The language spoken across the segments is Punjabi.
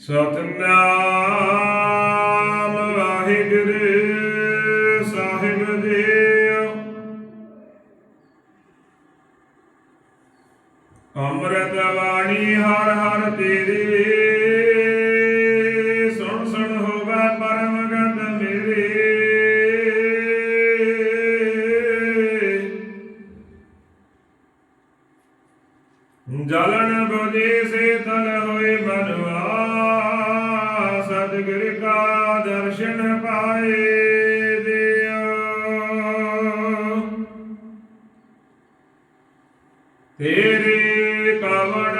ਸਤਨਾਮ ਵਾਹਿਗੁਰੂ ਸਾਹਿਬ ਜੀ ਅੰਮ੍ਰਿਤ ਬਾਣੀ ਹਰ ਹਰ ਤੇਰੀ ਜਲਨ ਬੁਝੇ ਸੇ ਤਲ ਹੋਏ ਮਨਵਾ ਸਤਿਗੁਰ ਕਾ ਦਰਸ਼ਨ ਪਾਏ ਤੇਰੇ ਕਵਣ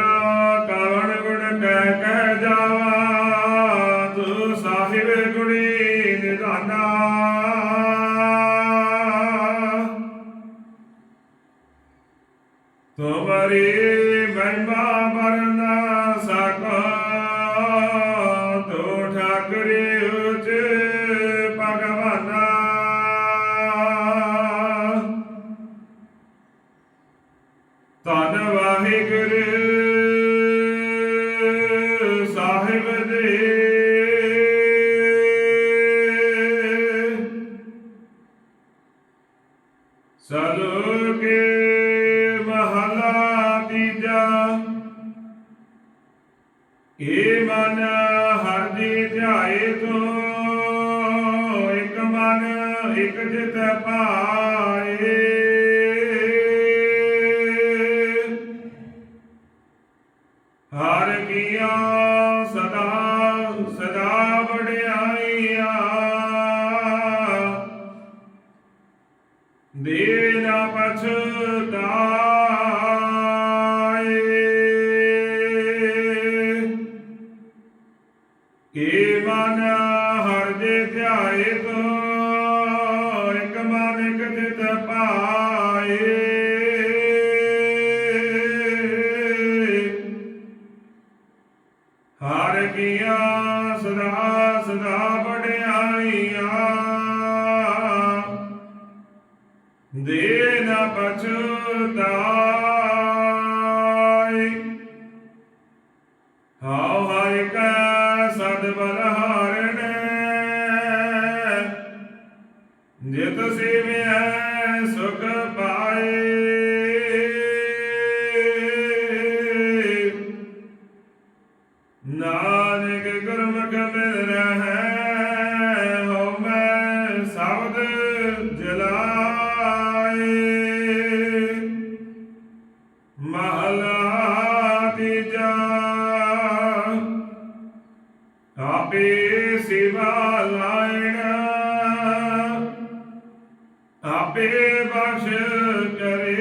ਕਵਣ ਗੁਣ ਕਹਿ ਕਹਿ ਜਾਵਾ, ਤੂੰ ਸਾਹਿਬ ਗੁਣੀ ਨਿਧਾਨਾ। ਤੁਮਰੀ ਮਹਿਮਾ ਵਰਨਾ ਸਕਾ ਤੋ ਠਾਕਰੇ ਉਚ ਭਗਵਾਨਾ। ਧੰਨ ਵਾਹਿਗੁਰੂ ਸਾਹਿਬ ਦੇ। ਸਲੋਕੇ ਮਹਲਾ ਮਨ ਇੱਕ ਜਿਤ ਪਾਏ। ਹਰ ਕੀਆ ਸਦਾ ਸਦਾ ਵਡਿਆਈਆ। ਦੇ ਨਾ ਪਛਤਾਏ। ਏ ਮਨ ਹਰ ਦੇ ਧਿਆਏ ਤੋ ਇੱਕ ਮਨ ਪਾਏ। ਹਰ ਕੀਆ ਸਦਾ ਸਦਾ ਵਡਿਆਈਆ ਦੇ ਨਾ ਪਛਤਾਈ ਹਉ ਜਿਤ ਬਖਸ਼ ਕਰੇ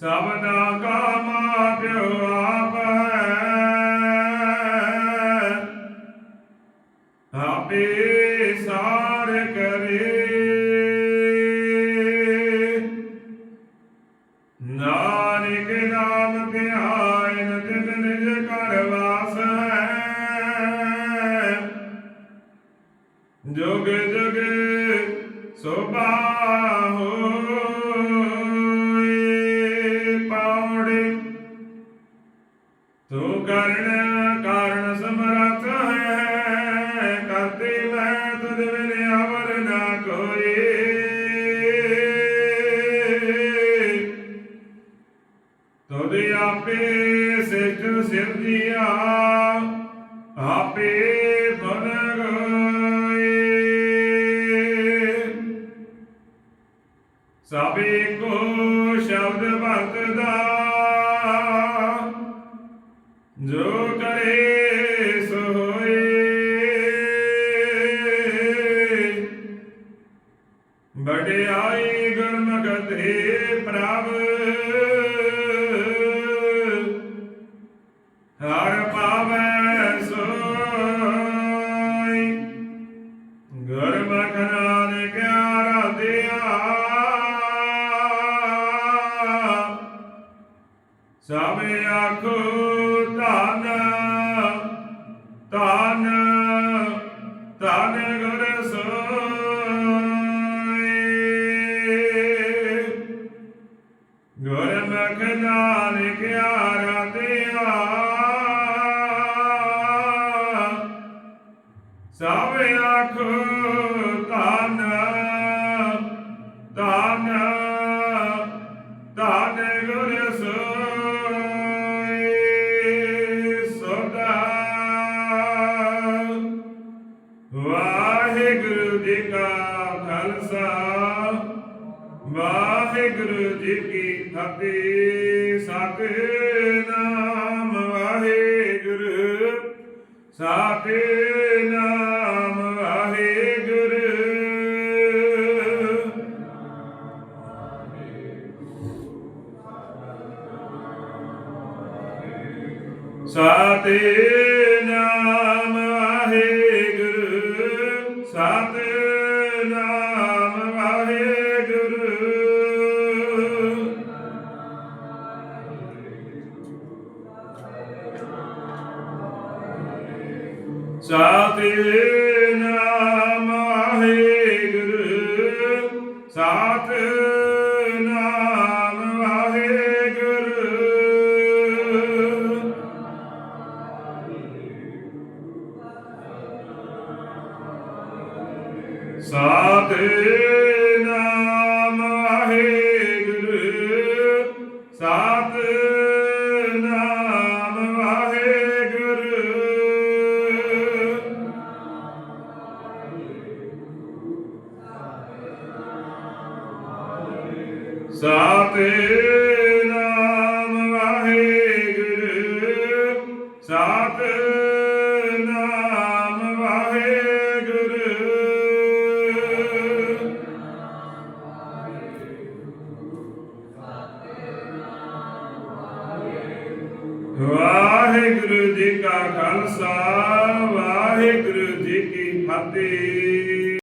ਸਬਨਾ ਕਾ ਮਾਪਿਓ ਆਪ ਹੈ ਆਪੇ ਸਾਰ ਕਰੇ। ਤੂੰ ਕਰਨ ਕਾਰਨ ਸਮਰੱਥ ਹੈ। ਕਰਤੇ ਮੈਂ ਤੁਧ ਬਿਨ ਅਵਰ ਨਾ ਕੋਏ। ਤੁਧ ਆਪੇ ਸਿੱਖ ਸਿਰਜਿਆ, ਆਪੇ ਬਨ ਗਏ। ਸਭੇ ਕੋ ਸ਼ਬਦ ਵਰਤਦਾ ਜੋ ਕਰੇ ਸੋਏ। ਹੋਏ ਵਡਿਆਈ ਗੁਰਮੁਖ ਤੇ ਪ੍ਰਭ। ਹਰ ਪਾਵੈ ਸੋਈ। ਗੁਰਮੁਖ ਨਾਨਕ ਆਰਾਧਿਆ। ਸਭ ਆਖੋ ਲਖਦਾ ਲਿਖਿਆ ਰਤਿਆ ਸਭ ਅਖ ਤਨ ਤਨ ਤਨ ਗੁਰ ਸੋਈ ਸਦਾ ਵਾਹਿਗੁਰੂ ਜੀ ਕਾ ਖਾਲਸਾ। ਵਾਹਿਗੁਰੂ ਜੀ ਕੀ ਫਤਿਹ। ਸਤਿਨਾਮ ਵਾਹਿਗੁਰੂ। ਸਤਿਨਾਮ ਵਾਹਿਗੁਰੂ। ਸਤਿਨਾਮ ਸਾਤੇ ਨਾਮ ਵਾਹਿਗੁਰੂ ਸਾਤ ਨਾਮ ਵਾਹਿਗੁਰੂ ਸਾਤੇ ਨਾਮ ਵਾਹਿਗੁਰੂ ਸਾਤ ਸਤਿਨਾਮ ਵਾਹਿਗੁਰੂ ਸਤਿਨਾਮ ਵਾਹਿਗੁਰੂ। ਵਾਹਿਗੁਰੂ ਜੀ ਕਾ ਖਾਲਸਾ ਵਾਹਿਗੁਰੂ ਜੀ ਕੀ ਫਤਿਹ।